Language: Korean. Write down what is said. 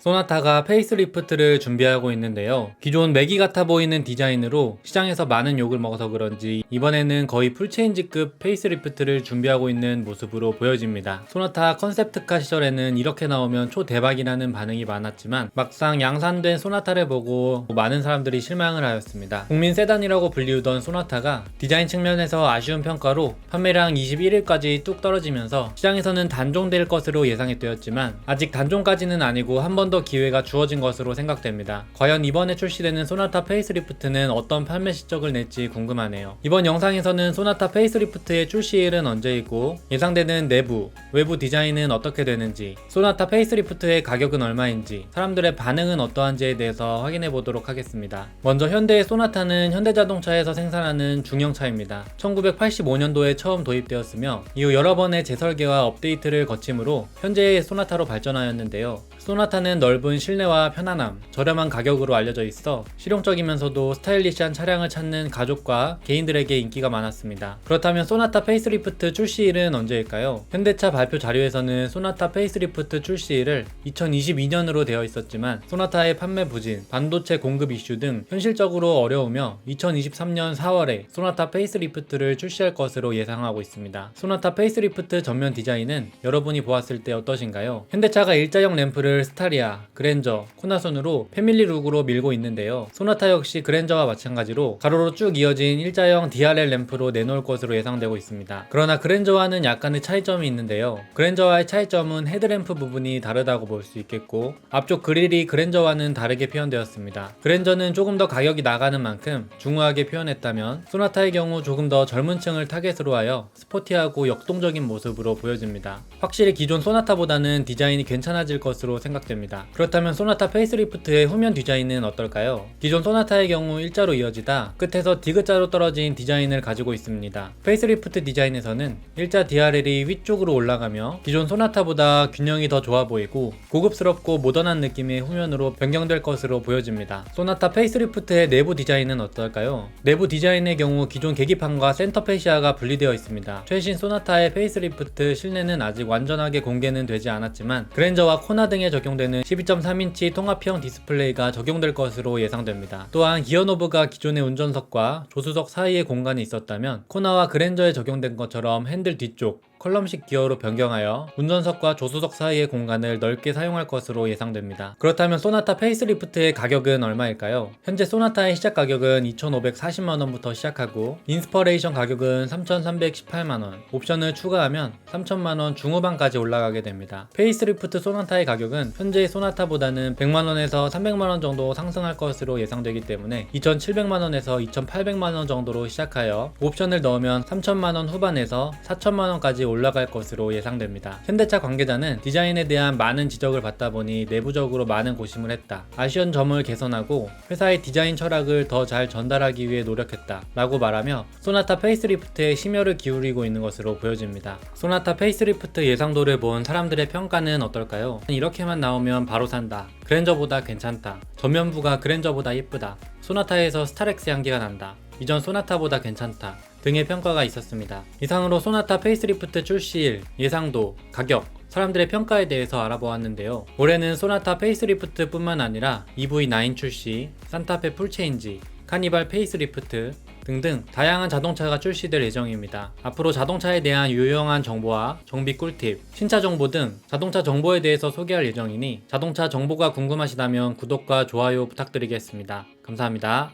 소나타가 페이스리프트를 준비하고 있는데요. 기존 매기 같아 보이는 디자인으로 시장에서 많은 욕을 먹어서 그런지 이번에는 거의 풀체인지급 페이스리프트를 준비하고 있는 모습으로 보여집니다. 소나타 컨셉트카 시절에는 이렇게 나오면 초대박이라는 반응이 많았지만 막상 양산된 소나타를 보고 많은 사람들이 실망을 하였습니다. 국민 세단이라고 불리우던 소나타가 디자인 측면에서 아쉬운 평가로 판매량 21일까지 뚝 떨어지면서 시장에서는 단종될 것으로 예상되었지만 아직 단종까지는 아니고 한번 더 기회가 주어진 것으로 생각됩니다. 과연 이번에 출시되는 소나타 페이스리프트는 어떤 판매 시적을 낼지 궁금하네요. 이번 영상에서는 소나타 페이스리프트의 출시일은 언제이고 예상되는 내부, 외부 디자인은 어떻게 되는지, 소나타 페이스리프트의 가격은 얼마인지, 사람들의 반응은 어떠한지에 대해서 확인해 보도록 하겠습니다. 먼저 현대의 소나타는 현대자동차에서 생산하는 중형차입니다. 1985년도에 처음 도입되었으며 이후 여러 번의 재설계와 업데이트를 거침으로 현재의 소나타로 발전하였는데요. 소나타는 넓은 실내와 편안함, 저렴한 가격으로 알려져 있어 실용적이면서도 스타일리시한 차량을 찾는 가족과 개인들에게 인기가 많았습니다. 그렇다면 소나타 페이스리프트 출시일은 언제일까요? 현대차 발표 자료에서는 소나타 페이스리프트 출시일을 2022년으로 되어 있었지만 소나타의 판매 부진, 반도체 공급 이슈 등 현실적으로 어려우며 2023년 4월에 소나타 페이스리프트를 출시할 것으로 예상하고 있습니다. 소나타 페이스리프트 전면 디자인은 여러분이 보았을 때 어떠신가요? 현대차가 일자형 램프를 스타리아, 그랜저, 코나손으로 패밀리 룩으로 밀고 있는데요. 소나타 역시 그랜저와 마찬가지로 가로로 쭉 이어진 일자형 DRL 램프로 내놓을 것으로 예상되고 있습니다. 그러나 그랜저와는 약간의 차이점이 있는데요. 그랜저와의 차이점은 헤드램프 부분이 다르다고 볼 수 있겠고 앞쪽 그릴이 그랜저와는 다르게 표현되었습니다. 그랜저는 조금 더 가격이 나가는 만큼 중후하게 표현했다면 소나타의 경우 조금 더 젊은 층을 타겟으로 하여 스포티하고 역동적인 모습으로 보여집니다. 확실히 기존 소나타보다는 디자인이 괜찮아질 것으로 생각됩니다. 그렇다면 소나타 페이스리프트의 후면 디자인은 어떨까요? 기존 소나타의 경우 일자로 이어지다 끝에서 디귿자로 떨어진 디자인을 가지고 있습니다. 페이스리프트 디자인에서는 일자 DRL이 위쪽으로 올라가며 기존 소나타보다 균형이 더 좋아 보이고 고급스럽고 모던한 느낌의 후면으로 변경될 것으로 보여집니다. 소나타 페이스리프트의 내부 디자인은 어떨까요? 내부 디자인의 경우 기존 계기판과 센터 페시아가 분리되어 있습니다. 최신 소나타의 페이스리프트 실내는 아직 완전하게 공개는 되지 않았지만 그랜저와 코나 등에 적용되는 12.3인치 통합형 디스플레이가 적용될 것으로 예상됩니다. 또한 기어노브가 기존의 운전석과 조수석 사이에 공간이 있었다면 코나와 그랜저에 적용된 것처럼 핸들 뒤쪽 컬럼식 기어로 변경하여 운전석과 조수석 사이의 공간을 넓게 사용할 것으로 예상됩니다. 그렇다면 소나타 페이스리프트의 가격은 얼마일까요? 현재 소나타의 시작 가격은 2,540만원부터 시작하고 인스퍼레이션 가격은 3,318만원, 옵션을 추가하면 3,000만원 중후반까지 올라가게 됩니다. 페이스리프트 소나타의 가격은 현재의 소나타보다는 100만원에서 300만원 정도 상승할 것으로 예상되기 때문에 2,700만원에서 2,800만원 정도로 시작하여 옵션을 넣으면 3,000만원 후반에서 4,000만원까지 올라갈 것으로 예상됩니다. 현대차 관계자는 디자인에 대한 많은 지적을 받다 보니 내부적으로 많은 고심을 했다. 아쉬운 점을 개선하고 회사의 디자인 철학을 더 잘 전달하기 위해 노력했다. 라고 말하며 소나타 페이스리프트에 심혈을 기울이고 있는 것으로 보여집니다. 소나타 페이스리프트 예상도를 본 사람들의 평가는 어떨까요? 이렇게만 나오면 바로 산다. 그랜저보다 괜찮다. 전면부가 그랜저보다 예쁘다. 소나타에서 스타렉스 향기가 난다. 이전 소나타보다 괜찮다. 등의 평가가 있었습니다. 이상으로 소나타 페이스리프트 출시일, 예상도, 가격, 사람들의 평가에 대해서 알아보았는데요. 올해는 소나타 페이스리프트 뿐만 아니라 EV9 출시, 산타페 풀체인지, 카니발 페이스리프트 등등 다양한 자동차가 출시될 예정입니다. 앞으로 자동차에 대한 유용한 정보와 정비 꿀팁, 신차 정보 등 자동차 정보에 대해서 소개할 예정이니 자동차 정보가 궁금하시다면 구독과 좋아요 부탁드리겠습니다. 감사합니다.